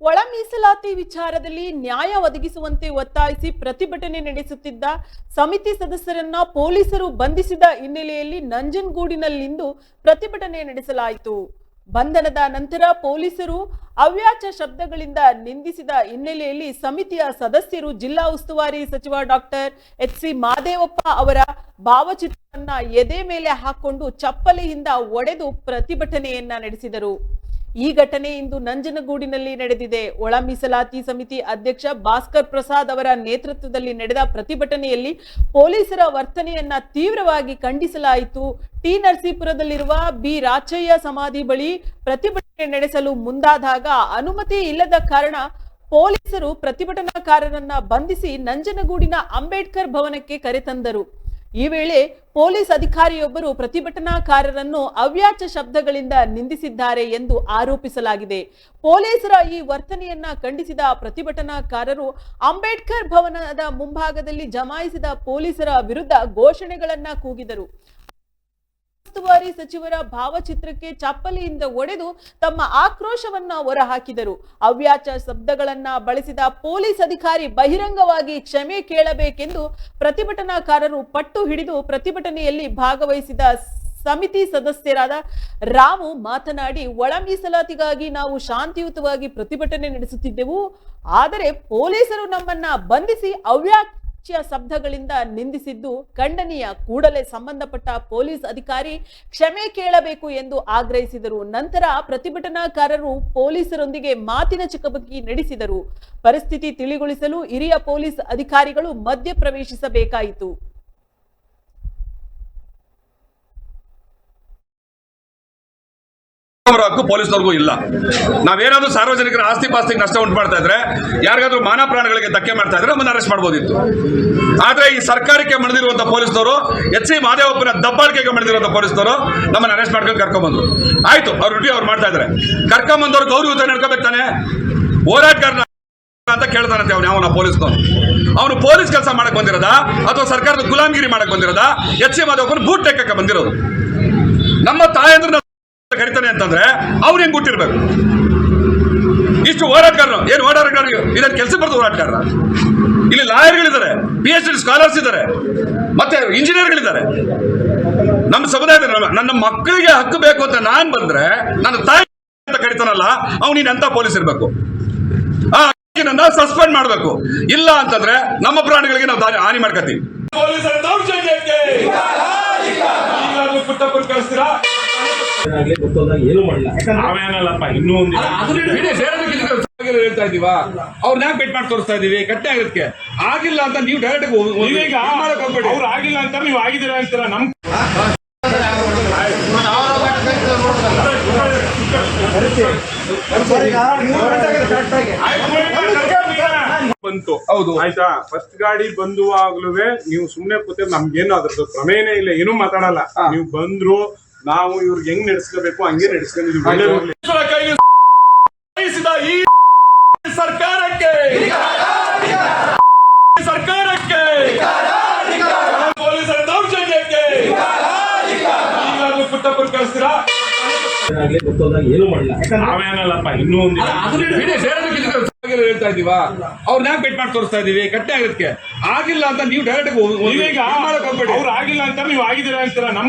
ಒಳ ಮೀಸಲಾತಿ ವಿಚಾರದಲ್ಲಿ ನ್ಯಾಯ ಒದಗಿಸುವಂತೆ ಒತ್ತಾಯಿಸಿ ಪ್ರತಿಭಟನೆ ನಡೆಸುತ್ತಿದ್ದ ಸಮಿತಿ ಸದಸ್ಯರನ್ನ ಪೊಲೀಸರು ಬಂಧಿಸಿದ ಹಿನ್ನೆಲೆಯಲ್ಲಿ ನಂಜನಗೂಡಿನಲ್ಲಿಂದು ಪ್ರತಿಭಟನೆ ನಡೆಸಲಾಯಿತು. ಬಂಧನದ ನಂತರ ಪೊಲೀಸರು ಅವ್ಯಾಚ ಶಬ್ದಗಳಿಂದ ನಿಂದಿಸಿದ ಹಿನ್ನೆಲೆಯಲ್ಲಿ ಸಮಿತಿಯ ಸದಸ್ಯರು ಜಿಲ್ಲಾ ಉಸ್ತುವಾರಿ ಸಚಿವ ಡಾಕ್ಟರ್ ಎಚ್. ಸಿ. ಮಾದೇವಪ್ಪ ಅವರ ಭಾವಚಿತ್ರವನ್ನ ಎದೆ ಮೇಲೆ ಹಾಕೊಂಡು ಚಪ್ಪಲಿಯಿಂದ ಒಡೆದು ಪ್ರತಿಭಟನೆಯನ್ನ ನಡೆಸಿದರು. ಈ ಘಟನೆ ಇಂದು ನಂಜನಗೂಡಿನಲ್ಲಿ ನಡೆದಿದೆ. ಒಳ ಮೀಸಲಾತಿ ಸಮಿತಿ ಅಧ್ಯಕ್ಷ ಭಾಸ್ಕರ್ ಪ್ರಸಾದ್ ಅವರ ನೇತೃತ್ವದಲ್ಲಿ ನಡೆದ ಪ್ರತಿಭಟನೆಯಲ್ಲಿ ಪೊಲೀಸರ ವರ್ತನೆಯನ್ನ ತೀವ್ರವಾಗಿ ಖಂಡಿಸಲಾಯಿತು. ಟಿ ನರಸೀಪುರದಲ್ಲಿರುವ ಬಿ ರಾಚಯ್ಯ ಸಮಾಧಿ ಬಳಿ ಪ್ರತಿಭಟನೆ ನಡೆಸಲು ಮುಂದಾದಾಗ ಅನುಮತಿ ಇಲ್ಲದ ಕಾರಣ ಪೊಲೀಸರು ಪ್ರತಿಭಟನಾಕಾರರನ್ನ ಬಂಧಿಸಿ ನಂಜನಗೂಡಿನ ಅಂಬೇಡ್ಕರ್ ಭವನಕ್ಕೆ ಕರೆತಂದರು. ಈ ವೇಳೆ ಪೊಲೀಸ್ ಅಧಿಕಾರಿಯೊಬ್ಬರು ಪ್ರತಿಭಟನಾಕಾರರನ್ನು ಅವ್ಯಾಚ ಶಬ್ದಗಳಿಂದ ನಿಂದಿಸಿದ್ದಾರೆ ಎಂದು ಆರೋಪಿಸಲಾಗಿದೆ. ಪೊಲೀಸರ ಈ ವರ್ತನೆಯನ್ನ ಖಂಡಿಸಿದ ಪ್ರತಿಭಟನಾಕಾರರು ಅಂಬೇಡ್ಕರ್ ಭವನದ ಮುಂಭಾಗದಲ್ಲಿ ಜಮಾಯಿಸಿದ ಪೊಲೀಸರ ವಿರುದ್ಧ ಘೋಷಣೆಗಳನ್ನ ಕೂಗಿದರು. ಉಸ್ತುವಾರಿ ಸಚಿವರ ಭಾವಚಿತ್ರಕ್ಕೆ ಚಪ್ಪಲಿಯಿಂದ ಒಡೆದು ತಮ್ಮ ಆಕ್ರೋಶವನ್ನ ಹೊರಹಾಕಿದರು. ಅವ್ಯಾಚ ಶಬ್ದಗಳನ್ನ ಬಳಸಿದ ಪೊಲೀಸ್ ಅಧಿಕಾರಿ ಬಹಿರಂಗವಾಗಿ ಕ್ಷಮೆ ಕೇಳಬೇಕೆಂದು ಪ್ರತಿಭಟನಾಕಾರರು ಪಟ್ಟು ಹಿಡಿದು ಪ್ರತಿಭಟನೆಯಲ್ಲಿ ಭಾಗವಹಿಸಿದ ಸಮಿತಿ ಸದಸ್ಯರಾದ ರಾಮು ಮಾತನಾಡಿ, ಒಳ ಮೀಸಲಾತಿಗಾಗಿ ನಾವು ಶಾಂತಿಯುತವಾಗಿ ಪ್ರತಿಭಟನೆ ನಡೆಸುತ್ತಿದ್ದೆವು. ಆದರೆ ಪೊಲೀಸರು ನಮ್ಮನ್ನ ಬಂಧಿಸಿ ಅವ್ಯಾಚ ಶಬ್ದಗಳಿಂದ ನಿಂದಿಸಿದ್ದು ಖಂಡನೀಯ. ಕೂಡಲೇ ಸಂಬಂಧಪಟ್ಟ ಪೊಲೀಸ್ ಅಧಿಕಾರಿ ಕ್ಷಮೆ ಕೇಳಬೇಕು ಎಂದು ಆಗ್ರಹಿಸಿದರು. ನಂತರ ಪ್ರತಿಭಟನಾಕಾರರು ಪೊಲೀಸರೊಂದಿಗೆ ಮಾತಿನ ಚಕಮಕಿ ನಡೆಸಿದರು. ಪರಿಸ್ಥಿತಿ ತಿಳಿಗೊಳಿಸಲು ಹಿರಿಯ ಪೊಲೀಸ್ ಅಧಿಕಾರಿಗಳು ಮಧ್ಯ ಪ್ರವೇಶಿಸಬೇಕಾಯಿತು ಅವರ ಹಕ್ಕು ಪೊಲೀಸ್ನವ್ರಿಗೂ ಇಲ್ಲ. ನಾವೇನಾದ್ರೂ ಸಾರ್ವಜನಿಕರ ಆಸ್ತಿ ಪಾಸ್ತಿಗೆ ನಷ್ಟ ಉಂಟು ಮಾಡ್ತಾ ಇದ್ರೆ, ಯಾರಿಗಾದ್ರೂ ಮಾನ ಪ್ರಾಣಗಳಿಗೆ ಧಕ್ಕೆ ಮಾಡ್ತಾ ಇದ್ರೆ ನಮ್ಮನ್ನ ಅರೆಸ್ಟ್ ಮಾಡ್ಬೋದಿತ್ತು. ಆದ್ರೆ ಈ ಸರ್ಕಾರಕ್ಕೆ ಮಣಿದಿರುವಂಥ ಪೊಲೀಸ್ನವರು, ಎಚ್ ಸಿ ಮಾದೇವಪ್ಪನ ದಬ್ಬಾಳಿಕೆಗೆ ಮಣಿದಿರುವಂಥ ಪೊಲೀಸ್ನವರು ನಮ್ಮನ್ನ ಅರೆಸ್ಟ್ ಮಾಡ್ಕೊಂಡು ಕರ್ಕೊಂಡ್ಬಂದ್ರು. ಆಯ್ತು, ಅವ್ರ ಡ್ಯೂಟಿ ಅವ್ರು ಮಾಡ್ತಾ ಇದ್ದಾರೆ ಕರ್ಕೊಂಬಂದವ್ರು ಗೌರವ ನಡ್ಕೋಬೇಕು ತಾನೆ? ಹೋರಾಟಗಾರನ ಅಂತ ಕೇಳ್ತಾನಂತೆ ಅವನು ಅವನ ಪೊಲೀಸ್ನವನು ಅವನು ಪೊಲೀಸ್ ಕೆಲಸ ಮಾಡಕ್ ಬಂದಿರೋದ? ಅಥವಾ ಸರ್ಕಾರದ ಗುಲಾಮಗಿರಿ ಮಾಡಕ್ ಬಂದಿರೋದ? ಎಚ್ ಸಿ ಮಾದೇವಪ್ಪನ ಬೂಟ್ ಟೆಕ್ಕಕ್ಕೆ ಬಂದಿರೋದು. ನಮ್ಮ ತಾಯಂದ್ರ ಕರಿತಾನೆ ಅಂತಂದ್ರೆ ಅವ್ರು ಹೆಂಗ್ ಹುಟ್ಟಿರ್ಬೇಕು? ಇಷ್ಟು ಹೋರಾಟಗಾರರು, ಏನು ಹೋರಾಟಗಾರರು ಇದನ್ನ ಕೆಲಸ ಬರ್ದು ಹೋರಾಟಗಾರರ. ಇಲ್ಲಿ ಲಾಯರ್ಗಳಿದ್ದಾರೆ ಪಿ ಎಚ್ ಡಿ ಸ್ಕಾಲರ್ಸ್ ಇದ್ದಾರೆ, ಮತ್ತೆ ಇಂಜಿನಿಯರ್ಗಳಿದ್ದಾರೆ ನಮ್ಮ ಸಮುದಾಯದ ನನ್ನ ಮಕ್ಕಳಿಗೆ ಹಕ್ಕು ಬೇಕು ಅಂತ ನಾನ್ ಬಂದ್ರೆ, ನನ್ನ ತಾಯಿ ಅಂತ ಕರಿತಾನಲ್ಲ, ಅವ್ನು ಎಂತ ಪೊಲೀಸ್ ಇರ್ಬೇಕು? ಆ ನನ್ನ ಸಸ್ಪೆಂಡ್ ಮಾಡಬೇಕು. ಇಲ್ಲ ಅಂತಂದ್ರೆ ನಮ್ಮ ಪ್ರಾಣಿಗಳಿಗೆ ನಾವು ದಾರಿ ಹಾನಿ ಮಾಡ್ಕೊತೀವಿ ಪೊಲೀಸರ ದೌರ್ಜನ್ಯಕ್ಕೆ. ಏನು ಮಾಡಿಲ್ಲ ಯಾಕಂದ್ರೆ ನಾವೇನಲ್ಲಪ್ಪ ಇನ್ನೂ ಒಂದು ಹೇಳ್ತಾ ಇದೀವಾ? ಅವ್ರನ್ನ ಯಾಕೆ ಬೆಟ್ ಮಾಡಿ ತೋರಿಸ್ತಾ ಇದೀವಿ ಆಗಿಲ್ಲ ಅಂತ ನೀವು ಡೈರೆಕ್ಟ್ ನೀವೀಗ ಅವ್ರು ಆಗಿಲ್ಲ ಅಂತ ನೀವು ಆಗಿದ್ದೀರಾ ಅಂತೀರ? ನಮ್ ಬಂತು. ಹೌದು. ಆಯ್ತಾ? ಫಸ್ಟ್ ಗಾಡಿ ಬಂದುವಾಗ್ಲೂ ನೀವು ಸುಮ್ನೆ ಕೂತಿರ್ ನಮ್ಗೇನು ಅದ್ರದ್ದು ಪ್ರಮೇಯನೇ ಇಲ್ಲ ಏನೂ ಮಾತಾಡಲ್ಲ. ನೀವು ಬಂದ್ರು ನಾವು ಇವ್ರಿಗೆ ಹೆಂಗ್ ನಡೆಸ್ಕೋಬೇಕು ಹಂಗೆ ನಡೆಸ್ಕೊಂಡಿದೀವಿ ಈ ಸರ್ಕಾರಕ್ಕೆ. ಸರ್ಕಾರಕ್ಕೆ. ಪೊಲೀಸರ ದೌರ್ಜನ್ಯಕ್ಕೆ. ಈಗಾಗಲೂ ಪುಟ್ಟ ಪುಟ್ಟ ಕಳಿಸ್ತೀರಾ? ಆಗ್ಲಿ ಗೊತ್ತೋದಾಗ ಏನು ಮಾಡಿಲ್ಲ ಯಾಕಂದ್ರೆ ನಾವೇನಲ್ಲಪ್ಪ ಇನ್ನೂ ಒಂದು ಹೇಳ್ತಾ ಇದೀವ? ಅವ್ರನ್ನ ಯಾಕೆ ಬೆಟ್ ಮಾಡಿ ತೋರಿಸ್ತಾ ಇದೀವಿ ಕಟ್ಟೆ ಆಗೋದಕ್ಕೆ. ಆಗಿಲ್ಲ ಅಂತ ನೀವು ಡೈರೆಕ್ಟ್ ಅವ್ರು ಆಗಿಲ್ಲ ಅಂತ ನೀವು ಆಗಿದ್ದೀರಾ ಅಂತೀರಾ? ನಮ್